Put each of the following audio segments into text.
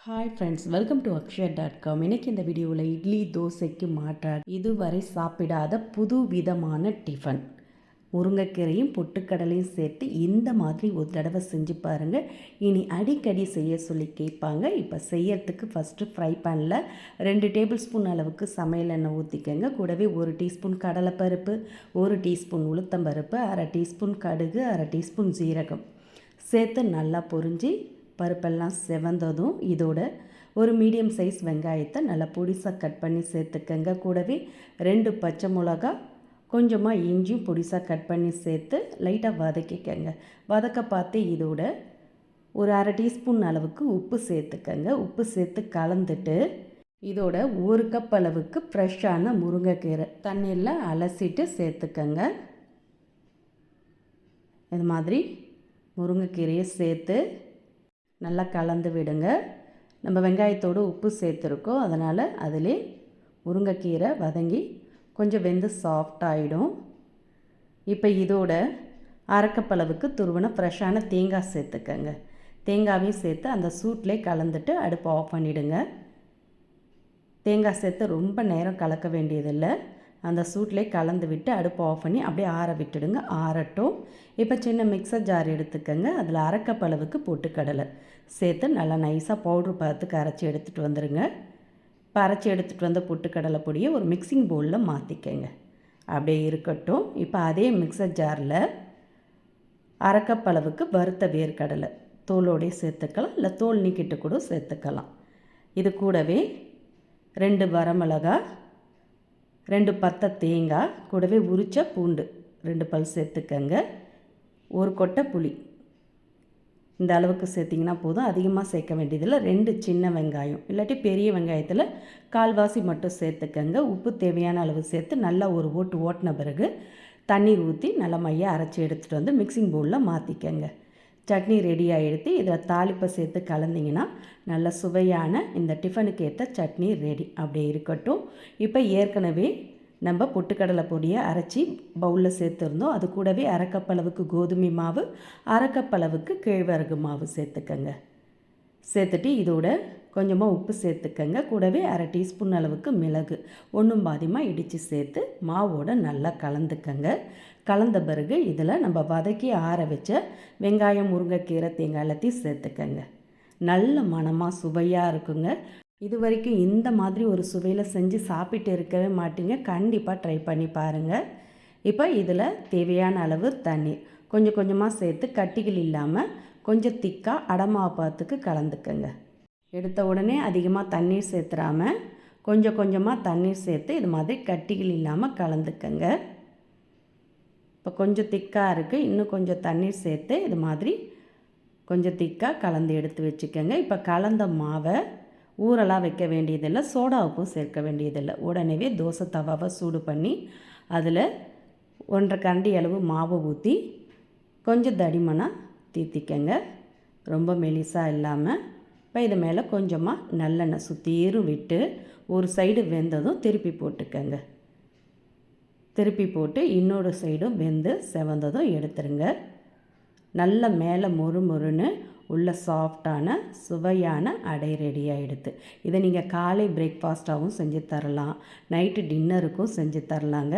Hi friends welcome to Akshaya dot com இன்னைக்கு இந்த வீடியோவில் இட்லி தோசைக்கு மாற்றாக இதுவரை சாப்பிடாத புது விதமான டிஃபன் முருங்கைக்கீரையும் பொட்டுக்கடலையும் சேர்த்து இந்த மாதிரி ஒரு தடவை செஞ்சு பாருங்கள் இனி அடிக்கடி செய்ய சொல்லி கேட்பாங்க. இப்போ செய்யறதுக்கு ஃபஸ்ட்டு ஃப்ரை பேனில் ரெண்டு டேபிள் ஸ்பூன் அளவுக்கு சமையல் எண்ணெய் ஊற்றிக்கங்க கூடவே ஒரு டீஸ்பூன் கடலைப்பருப்பு ஒரு டீஸ்பூன் உளுத்தம்பருப்பு அரை டீஸ்பூன் கடுகு அரை டீஸ்பூன் ஜீரகம் சேர்த்து நல்லா பொரிஞ்சு பருப்பெல்லாம் செவந்ததும் இதோட ஒரு மீடியம் சைஸ் வெங்காயத்தை நல்லா பொடிசாக கட் பண்ணி சேர்த்துக்கங்க. கூடவே ரெண்டு பச்சை மிளகா கொஞ்சமாக இஞ்சியும் பொடிசாக கட் பண்ணி சேர்த்து லைட்டாக வதக்கிக்கங்க. வதக்க பார்த்து இதோட ஒரு அரை டீஸ்பூன் அளவுக்கு உப்பு சேர்த்துக்கங்க. உப்பு சேர்த்து கலந்துட்டு இதோட ஒரு கப் அளவுக்கு ஃப்ரெஷ்ஷான முருங்கைக்கீரை தண்ணியில் அலசிட்டு சேர்த்துக்கங்க. இது மாதிரி முருங்கைக்கீரையை சேர்த்து நல்லா கலந்து விடுங்க. நம்ம வெங்காயத்தோடு உப்பு சேர்த்துருக்கோம். அதனால் அதிலே முருங்கைக்கீரை வதங்கி கொஞ்சம் வெந்து சாஃப்ட் ஆகிடும் இப்போ இதோட அரைக்கப்பளவுக்கு துருவன ஃப்ரெஷ்ஷான தேங்காய் சேர்த்துக்கங்க. தேங்காயும் சேர்த்து அந்த சூட்லேயே கலந்துட்டு அடுப்பை ஆஃப் பண்ணிவிடுங்க தேங்காய் சேர்த்து ரொம்ப நேரம் கலக்க வேண்டியதில்லை. அந்த சூட்லேயே கலந்து விட்டு அடுப்பை ஆஃப் பண்ணி அப்படியே ஆற விட்டுடுங்க. ஆறட்டும். இப்போ சின்ன மிக்சர் ஜார் எடுத்துக்கோங்க. அதில் அரைக்கப் அளவுக்கு கடலை சேர்த்து நல்லா நைஸாக பவுட்ரு பார்த்துக்கு அரைச்சி எடுத்துகிட்டு வந்துடுங்க இப்போ அரைச்சி எடுத்துகிட்டு வந்த பொட்டுக்கடலை பொடியை ஒரு மிக்சிங் பவுலில் மாற்றிக்கங்க அப்படியே இருக்கட்டும். இப்போ அதே மிக்சர் ஜாரில் அரைக்கப் அளவுக்கு வறுத்த வேர்க்கடலை தோலோடையே சேர்த்துக்கலாம். இல்லை தோல் நீக்கிட்டு கூட சேர்த்துக்கலாம். இது கூடவே ரெண்டு வரமிளகா ரெண்டு பத்தை தேங்காய் கூடவே உரிச்ச பூண்டு. ரெண்டு பல் சேர்த்துக்கங்க. ஒரு கொட்டை புளி. இந்த அளவுக்கு சேர்த்திங்கன்னா போதும். அதிகமாக சேர்க்க வேண்டியதில்லை. ரெண்டு சின்ன வெங்காயம். இல்லாட்டி பெரிய வெங்காயத்தில் கால்வாசி மட்டும் சேர்த்துக்கங்க. உப்பு தேவையான அளவு சேர்த்து நல்லா ஒரு ஓட்டு ஓட்டின பிறகு தண்ணீர் ஊற்றி நல்லா மையாக அரைச்சி எடுத்துகிட்டு வந்து மிக்சிங் பவுலில் மாற்றிக்கங்க சட்னி ரெடியாக எடுத்து இதில் தாளிப்பை சேர்த்து கலந்திங்கன்னா நல்ல சுவையான இந்த டிஃபனுக்கு ஏற்ற சட்னி ரெடி அப்படியே இருக்கட்டும். இப்போ ஏற்கனவே நம்ம பொட்டுக்கடலை பொடியை அரைச்சி பவுலில் சேர்த்துருந்தோம். அது கூடவே அரைக்கப்பளவுக்கு கோதுமை மாவு அரைக்கப்பளவுக்கு கேழ்வரகு மாவு சேர்த்துக்கங்க. சேர்த்துட்டு இதோட கொஞ்சமாக உப்பு சேர்த்துக்கங்க. கூடவே அரை டீஸ்பூன் அளவுக்கு மிளகு ஒன்றும் பாதியமாக இடித்து சேர்த்து மாவோடு நல்லா கலந்துக்கங்க. கலந்த பிறகு இதில் நம்ம வதக்கி ஆற வச்ச வெங்காயம் முருங்கைக்கீரை தேங்காய் எல்லாத்தையும் சேர்த்துக்கங்க. நல்ல மனமாக சுவையாக இருக்குங்க. இது வரைக்கும் இந்த மாதிரி ஒரு சுவையில் செஞ்சு சாப்பிட்டு இருக்கவே மாட்டீங்க. கண்டிப்பாக ட்ரை பண்ணி பாருங்கள் இப்போ இதில் தேவையான அளவு தண்ணீர் கொஞ்சம் கொஞ்சமாக சேர்த்து கட்டிகள் இல்லாமல் கொஞ்சம் திக்காக அடமாப்பாத்துக்கு கலந்துக்கங்க. எடுத்த உடனே அதிகமாக தண்ணீர் சேர்த்துறாமல் கொஞ்சம் கொஞ்சமாக தண்ணீர் சேர்த்து இது மாதிரி கட்டிகள் இல்லாமல் கலந்துக்கங்க. இப்போ கொஞ்சம் திக்காக இருக்குது இன்னும் கொஞ்சம் தண்ணீர் சேர்த்து இது மாதிரி கொஞ்சம் திக்காக கலந்து எடுத்து வச்சுக்கோங்க. இப்போ கலந்த மாவை ஊரெல்லாம் வைக்க வேண்டியதில்லை. சோடா உப்பும் சேர்க்க வேண்டியதில்லை. உடனே தோசை தவாவை சூடு பண்ணி அதில் ஒன்றரை கரண்டி அளவு மாவை ஊற்றி கொஞ்சம் தடிமனாக தீர்த்திக்கங்க ரொம்ப மெலிசாக இல்லாமல் இப்போ இது மேலே கொஞ்சமாக நல்லெண்ணெய் சுற்றிரும் விட்டு ஒரு சைடு வெந்ததும் திருப்பி போட்டுக்கங்க. திருப்பி போட்டு இன்னொரு சைடும் வெந்து செவந்ததும் எடுத்துருங்க. நல்ல மேலே மொறு மொறுன்னு உள்ள சாஃப்டான சுவையான அடை ரெடி ஆகிடுது இதை நீங்கள் காலை பிரேக்ஃபாஸ்ட்டாகவும் செஞ்சு தரலாம். நைட்டு டின்னருக்கும் செஞ்சு தரலாங்க.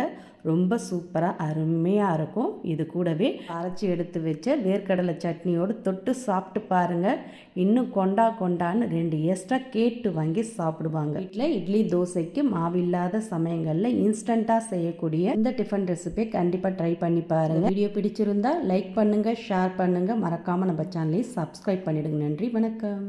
ரொம்ப சூப்பராக அருமையாக இருக்கும். இது கூடவே அரைச்சி எடுத்து வச்ச வேர்க்கடலை சட்னியோடு தொட்டு சாப்பிட்டு பாருங்கள் இன்னும் கொண்டா கொண்டான்னு ரெண்டு எக்ஸ்ட்ரா கேட்டு வாங்கி சாப்பிடுவாங்க. வீட்டில் இட்லி தோசைக்கு மாவில்லாத சமயங்களில் இன்ஸ்டண்ட்டாக செய்யக்கூடிய இந்த டிஃபன் ரெசிபியை கண்டிப்பாக ட்ரை பண்ணி பாருங்கள் வீடியோ பிடிச்சிருந்தா லைக் பண்ணுங்கள் ஷேர் பண்ணுங்கள் மறக்காமல் நம்ம சேனலையும் சப்ஸ்கிரைப் பண்ணிவிடுங்க நன்றி வணக்கம்.